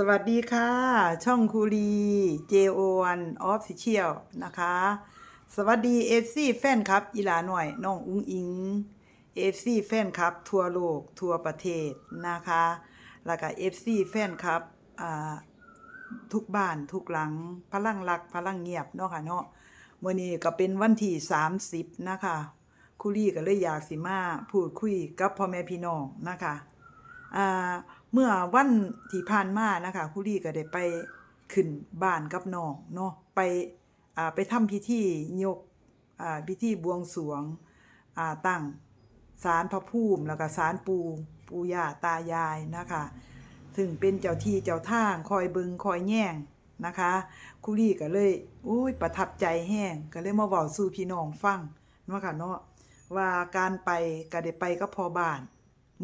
สวัสดีค่ะ ช่องคูรี JO1 Official นะคะ สวัสดี FC แฟนครับอีหลาหน่อยน้องอุ้งอิง FC แฟนครับทั่วโลกทั่วประเทศนะคะ แล้วก็ FC แฟนครับทุกบ้านทุกหลังพลังรักพลังเงียบเนาะค่ะเนาะเมื้อนี้ก็เป็นวันที่ 30 นะคะคูรีก็เลยอยากสิมาพูดคุยกับพ่อแม่พี่น้องนะคะอ่า เมื่อวันที่ผ่านมานะคะคุรีก็ได้ไปขึ้นบ้านกับน้องเนาะไปอ่าไปทำพิธียกอ่าพิธีบวงสรวงอ่าตั้งศาลพระภูมิแล้วก็ศาลปูปูย่าตายายนะคะถึงเป็นเจ้าที่เจ้าทางคอยบิงคอยแย่งนะคะคุรีก็เลยอุ้ยประทับใจแห้งก็เลยมาเว้าสู่พี่น้องฟังเนาะค่ะเนาะว่าการไปก็ได้ไปกับพ่อบ้าน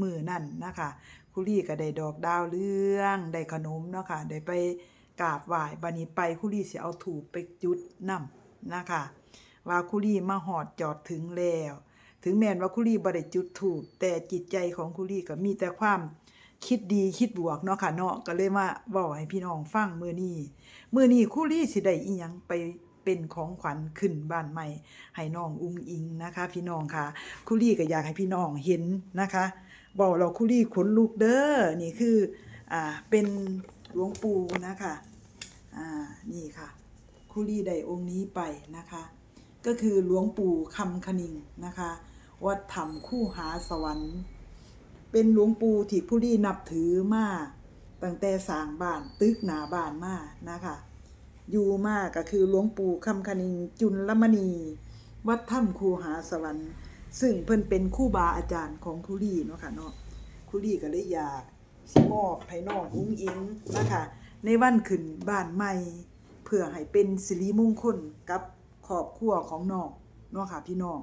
มือนั่นนะคะคุรี่ก็ได้ดอกดาวเรื่องได้ขนมเนาะค่ะได้ไปกราบไหว้บัดนี้ไปคุรี่สิเอาถูปไปจุดนำนะคะว่าคุรี่มาหอดจอดถึงแล้ว ถึงแม้นว่าคุรี่บ่ได้จุดถูปแต่จิตใจของคุรี่ก็มีแต่ความคิดดีคิดบวกเนาะค่ะเนาะก็เลยมาเว้าให้พี่น้องฟังมือนี้มือนี้คุรี่สิได้อีหยังไปเป็นของขวัญขึ้นบ้านใหม่ให้น้องอุ้งอิงนะคะ พี่น้องค่ะคุรี่ก็อยากให้พี่น้องเห็นนะคะ บอกเราคุรี่ขนลุกเด้อนี่คืออ่าเป็นหลวงปู่นะคะอ่านี่ค่ะ คุรี่ได้องค์นี้ไปนะคะ ก็คือหลวงปู่คำคณิงนะคะวัดธรรมคู่หาสวรรค์ เป็นหลวงปู่ที่ผู้รี่นับถือมากตั้งแต่สร้างบ้านตึกหนาบ้านมานะคะอยู่มาก็คือหลวงปู่คำคณิงจุลมณี วัดถ้ำคูหาสวรรค์ ซึ่งเพิ่นเป็นคู่บาอาจารย์ของคุรี่เนาะค่ะเนาะคุรี่ก็เลยอยากสิมอบให้น้องอุ้งอิงนะคะในวันขึ้นบ้านใหม่ เพื่อให้เป็นสิริมงคลกับครอบครัวของน้องเนาะค่ะพี่น้อง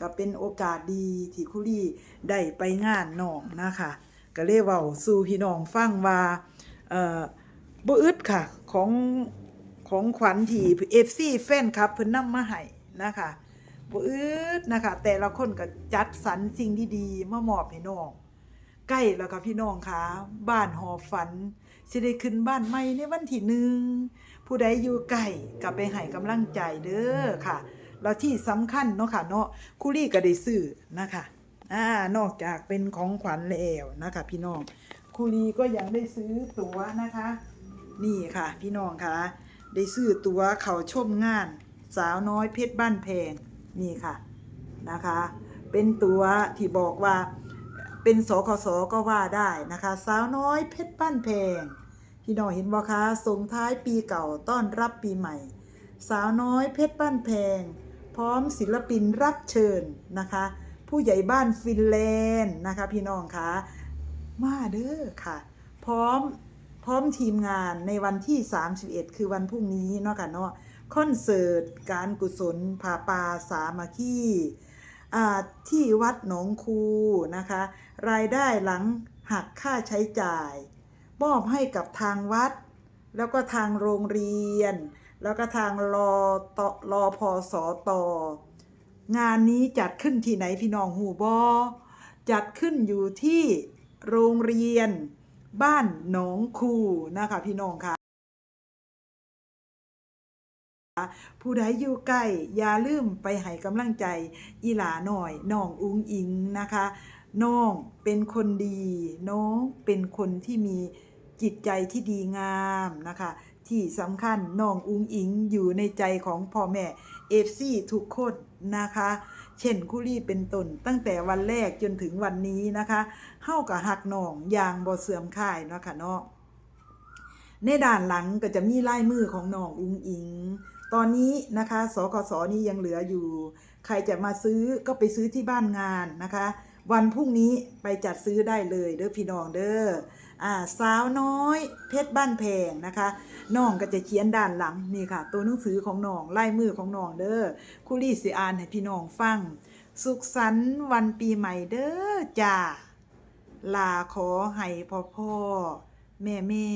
ก็เป็นโอกาสดีที่คุรี่ได้ไปงานน้องนะคะก็เลยเว้าสู่พี่น้องฟังว่าเอ่อบ่อึดค่ะของของขวัญที่ FC แฟนคลับเพิ่นนำมาให้นะคะ บ่อึดนะคะ แต่ละคนก็จัดสรรสิ่งดีๆมามอบให้น้องใกล้แล้วค่ะพี่น้องคะบ้านหอฝันสิได้ขึ้นบ้านใหม่ในวันที่หนึ่งผู้ใดอยู่ใกล้ก็ไปให้กำลังใจเด้อค่ะแล้วที่สำคัญเนาะค่ะเนาะคุรี่ก็ได้ซื้อนะคะอ่านอกจากเป็นของขวัญแล้วนะคะ พี่น้องคุรี่ก็ยังได้ซื้อตั๋วนะคะ นี่ค่ะ พี่น้องคะได้ซื้อตั๋วเขาชมงาน สาวน้อยเพชรบ้านแพง นี่ค่ะนะคะ เป็นตัวที่บอกว่าเป็นสคสก็ว่าได้นะคะ สาวน้อยเพชรบ้านแพงพี่น้องเห็นบ่คะส่งท้ายปีเก่าต้อนรับปีใหม่ สาวน้อยเพชรบ้านแพง พร้อมศิลปินรับเชิญนะคะ ผู้ใหญ่บ้านฟินแลนด์นะคะ พี่น้องคะมาเด้อค่ะ พร้อมพร้อมทีมงานในวันที่ 31 คือวันพรุ่งนี้เนาะค่ะเนาะ คอนเสิร์ต การกุศลผาปาสามัคคีที่วัดหนองคูนะคะ รายได้หลังหักค่าใช้จ่าย มอบให้กับทางวัด แล้วก็ทางโรงเรียน แล้วก็ทางรอตรอพอสอตองานนี้จัดขึ้นที่ไหนพี่น้องหูบอจัดขึ้นอยู่ที่โรงเรียน บ้านหนองคูนะคะพี่น้องค่ะ ผู้ใดอยู่ใกล้อย่าลืมไปให้กำลังใจอีหลาหน่อยน้องอุ้งอิงนะคะน้องเป็นคนดี น้องเป็นคนที่มีจิตใจที่ดีงามนะคะ ที่สำคัญน้องอุ้งอิงอยู่ในใจของพ่อแม่เอฟซีทุกคนนะคะ เช่นคุรี่เป็นต้นตั้งแต่วันแรกจนถึงวันนี้นะคะเฮากับหักน้องอย่างบ่เสื่อมค่ายเนาะค่ะเนาะในด้านหลังก็จะมีลายมือของน้องอุ้งอิง ตอนนี้นะคะสกสนี้ยังเหลืออยู่ ใครจะมาซื้อก็ไปซื้อที่บ้านงานนะคะ วันพรุ่งนี้ไปจัดซื้อได้เลยเด้อพี่น้องเด้ออ่าสาวน้อย เพชรบ้านแพงนะคะน้องก็จะเขียนด้านหลังนี่ค่ะ ตัวหนังสือของน้องลายมือของน้องเด้อคุรี่สิอานให้พี่น้องฟัง สุขสันต์วันปีใหม่เด้อจ้าลาขอให้พ่อพ่อแม่แม่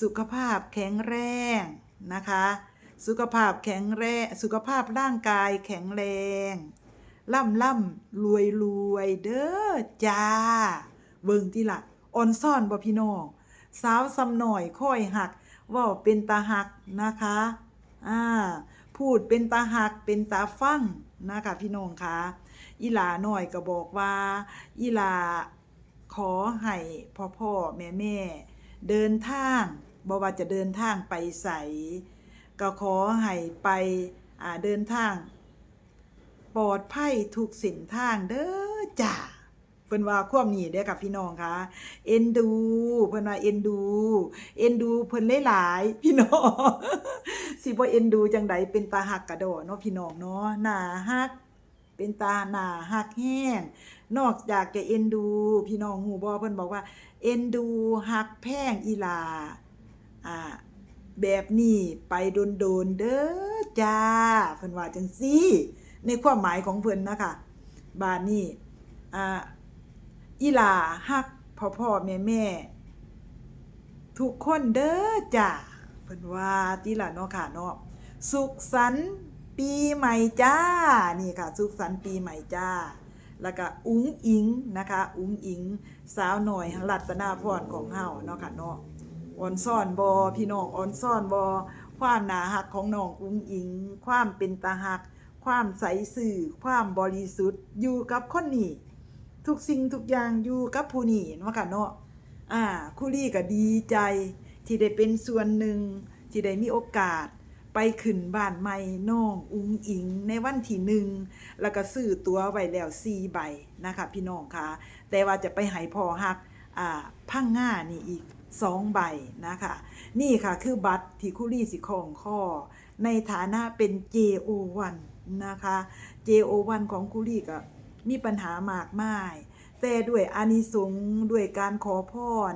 สุขภาพแข็งแรงนะคะ สุขภาพแข็งแรงสุขภาพร่างกายแข็งแรง ล่ำล่ำรวยรวยเด้อจ้า เบิ่งที่ละอ่อนซ่อนบ่พี่น้องสาวสำหน่อยค่อยหักว่าเป็นตาหักนะคะอ่าพูดเป็นตาหักเป็นตาฟังนะคะพี่น้องคะอีหลาหน่อยก็บอกว่า อีหลาขอให้พ่อพ่อแม่แม่เดินทางบ่ว่าจะเดินทางไปใส ก็ขอให้ไปเดินทาง ปลอดภัยทุกส้นทางเด้อจ้าเพิ่นว่าความนี้เด้อค่ะพี่น้องคะเอ็นดูเพิ่นว่าเอ็นดูเอ็นดูเพิ่นหลายๆพี่น้องสิบ่เอ็นดูจังใดเป็นตาหักกระโดดเนาะพี่น้องเนาะหน้าหักเป็นตาหน้าหักแห้ง นอกจากจะเอ็นดู พี่น้องฮู้บ่เพิ่นบอกว่า เอ็นดูหักแพงอีลา อ่า แบบนี้ไปโดนๆเด้อจ้าเพิ่นว่าจังซี่ในความหมายของเพิ่นนะคะบานนี้อ่าอีหลาฮักพ่อพ่อแม่แม่ทุกคนเด้อจ้าเพิ่นว่าติล่ะเนาะค่ะเนาะสุขสันต์ปีใหม่จ้านี่ค่ะ สุขสันต์ปีใหม่จ้า แล้วก็อุ้งอิงนะคะ อุ้งอิง สาวหน่อยรัตนาพรของเฮาเนาะค่ะเนาะ อ่อนซ่อนบอพี่น้องอ่อนซ่อนบอความหนาหักของน้องอุ้งอิง ความเป็นตาหัก ความใสสื่อ ความบริสุทธิ์อยู่กับคนนี้ทุกสิ่งทุกอย่างอยู่กับผู้นี้เนาะค่ะเนาะอ่าคุรี่ก็ดีใจ ที่ได้เป็นส่วนหนึ่งที่ได้มีโอกาส ไปขึ้นบ้านใหม่น้องอุ้งอิง ในวันที่หนึ่งแล้วก็ซื้อตัวไว้แล้วสี่ใบนะคะ พี่น้องคะแต่ว่าจะไปให้พอฮักอ่าพังง่านี่อีก สองใบนะคะ นี่ค่ะคือบัตรที่คุรี่สิของข้อ ในฐานะเป็น JO1 นะคะ JO1 ของคุรี่ก็มีปัญหามากมาย แต่ด้วยอานิสงส์ด้วยการขอพร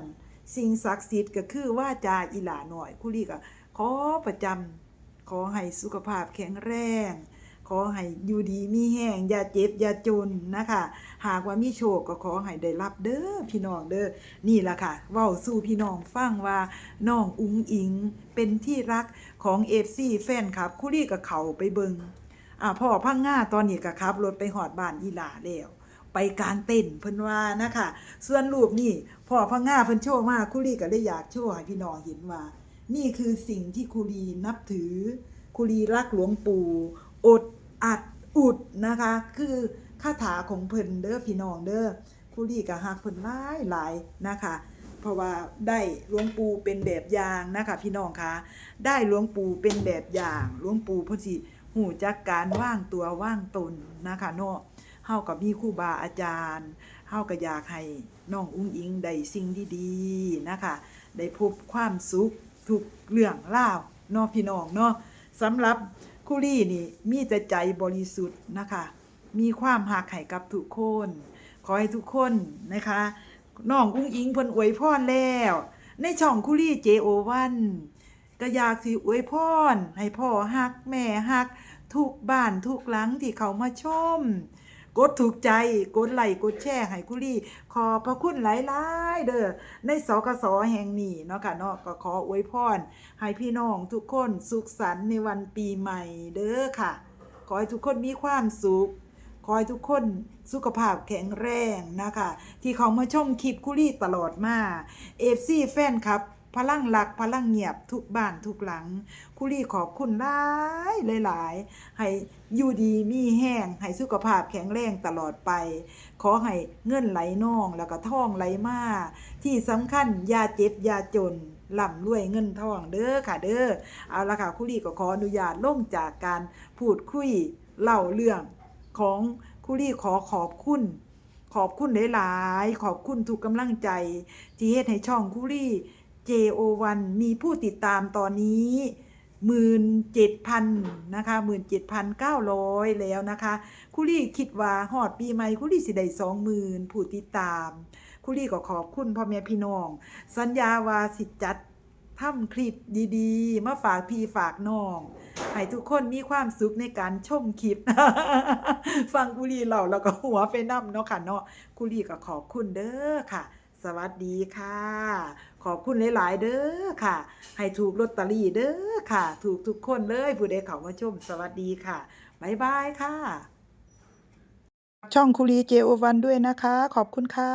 สิ่งศักดิ์สิทธิ์ก็คือว่าจาอีหลาหน่อยคุรี่ก็ขอประจำขอให้สุขภาพแข็งแรง ขอให้อยู่ดีมีแห้งอย่าเจ็บอย่าจนนะคะ หากว่ามีโชคก็ขอให้ได้รับเด้อพี่น้องเด้อนี่ล่ะค่ะเว้าสู่พี่น้องฟังว่าน้องอุ๋งอิงเป็นที่รักของเอฟซีแฟนครับคุรี่กับเขาไปเบิงอ่าพ่อพังง่าตอนนี้ก็ขับรถไปหอดบ้านอีหลาแล้วไปกลางเต้นเพิ่นว่านะคะ ส่วนรูปนี่พ่อพังง่าเพิ่นโชว์มากคุรี่ก็เลยอยากโชว์ให้พี่น้องเห็นว่า นี่คือสิ่งที่คุรีนับถือ คุรีรักหลวงปู่อด อัดอุดนะคะ คือคาถาของเพิ่นเด้อพี่น้องเด้อคุรีก็ฮักเพิ่นหลายหลายนะคะ เพราะว่าได้หลวงปู่เป็นแบบอย่างนะคะพี่น้องคะได้หลวงปู่เป็นแบบอย่างหลวงปู่พิ่นสิหูจักการว่างตัวว่างตนนะคะเนาะเฮากับมีครูบาอาจารย์เฮาก็อยากให้น้องอุ้งอิงได้สิ่งดีๆนะคะ ได้พบความสุขทุกเรื่องราเนาะพี่น้องเนาะสำหรับ คุรี่นี่มีแต่ใจบริสุทธิ์นะคะ มีความหักไห่กับทุกคน ขอให้ทุกคนนะคะน้องอุ้งอิงเพิ่นอวยพรแล้ว ในช่องคุรี่ JO1 ก็อยากสิอวยพรให้พ่อฮักแม่ฮัก ทุกบ้านทุกหลังที่เขามาชม กดถูกใจกดไลค์กดแชร์ให้คุรี่ ขอพระคุณหลายๆเด้อในสกสแห่งนี้เนาะค่ะเนาะก็ขออวยพรให้พี่น้องทุกคนสุขสันต์ในวันปีใหม่เด้อค่ะ ขอให้ทุกคนมีความสุขขอให้ทุกคนสุขภาพแข็งแรงนะคะ ที่เขามาชมคลิปคุรี่ตลอดมาเอฟซีแฟนครับ พลังหลักพลังเงียบทุกบ้านทุกหลัง คุรีขอบคุณหลายหลาย ให้อยู่ดีมีแห้งให้สุขภาพแข็งแรงตลอดไป ขอให้เงินไหลน่องแล้วก็ท่องไหลมาที่สำคัญยาเจ็บยาจนล่ำรวยเงินทองเด้อค่ะเด้อเอาละค่ะคุรีก็ขออนุญาตล่งจากการพูดคุยเล่าเรื่องของคุรีขอขอบคุณขอบคุณหลาย ๆ ขอบคุณทุกกำลังใจ ที่เฮ็ดให้ช่องคุรี่ JO1 มีผู้ติดตามตอนนี้หมื่นเจ็ดพันนะคะหมื่นเจ็ดพันเก้าร้อยแล้วนะคะคุรี่คิดว่าฮอดปีใหม่คุรี่สิได้สองหมื่นผู้ติดตามคุรี่ก็ขอบคุณพ่อแม่พี่น้อง สัญญาว่าสิจัดทำคลิปดีๆ มาฝากพี่ฝากน้องให้ทุกคนมีความสุขในการชมคลิป ฟังกุลีเราแล้วก็หัวไปนํเนาะค่ะเนาะกุลีก็ขอบคุณเด้อค่ะ สวัสดีค่ะ ขอบคุณหลาย ๆ เด้อค่ะ ให้ถูกลอตเตอรี่เด้อค่ะ ถูกทุกคนเลยผู้ใดเขามาชม สวัสดีค่ะบ๊ายบายค่ะ ช่องคุรีเจโอวันด้วยนะคะ ขอบคุณค่ะ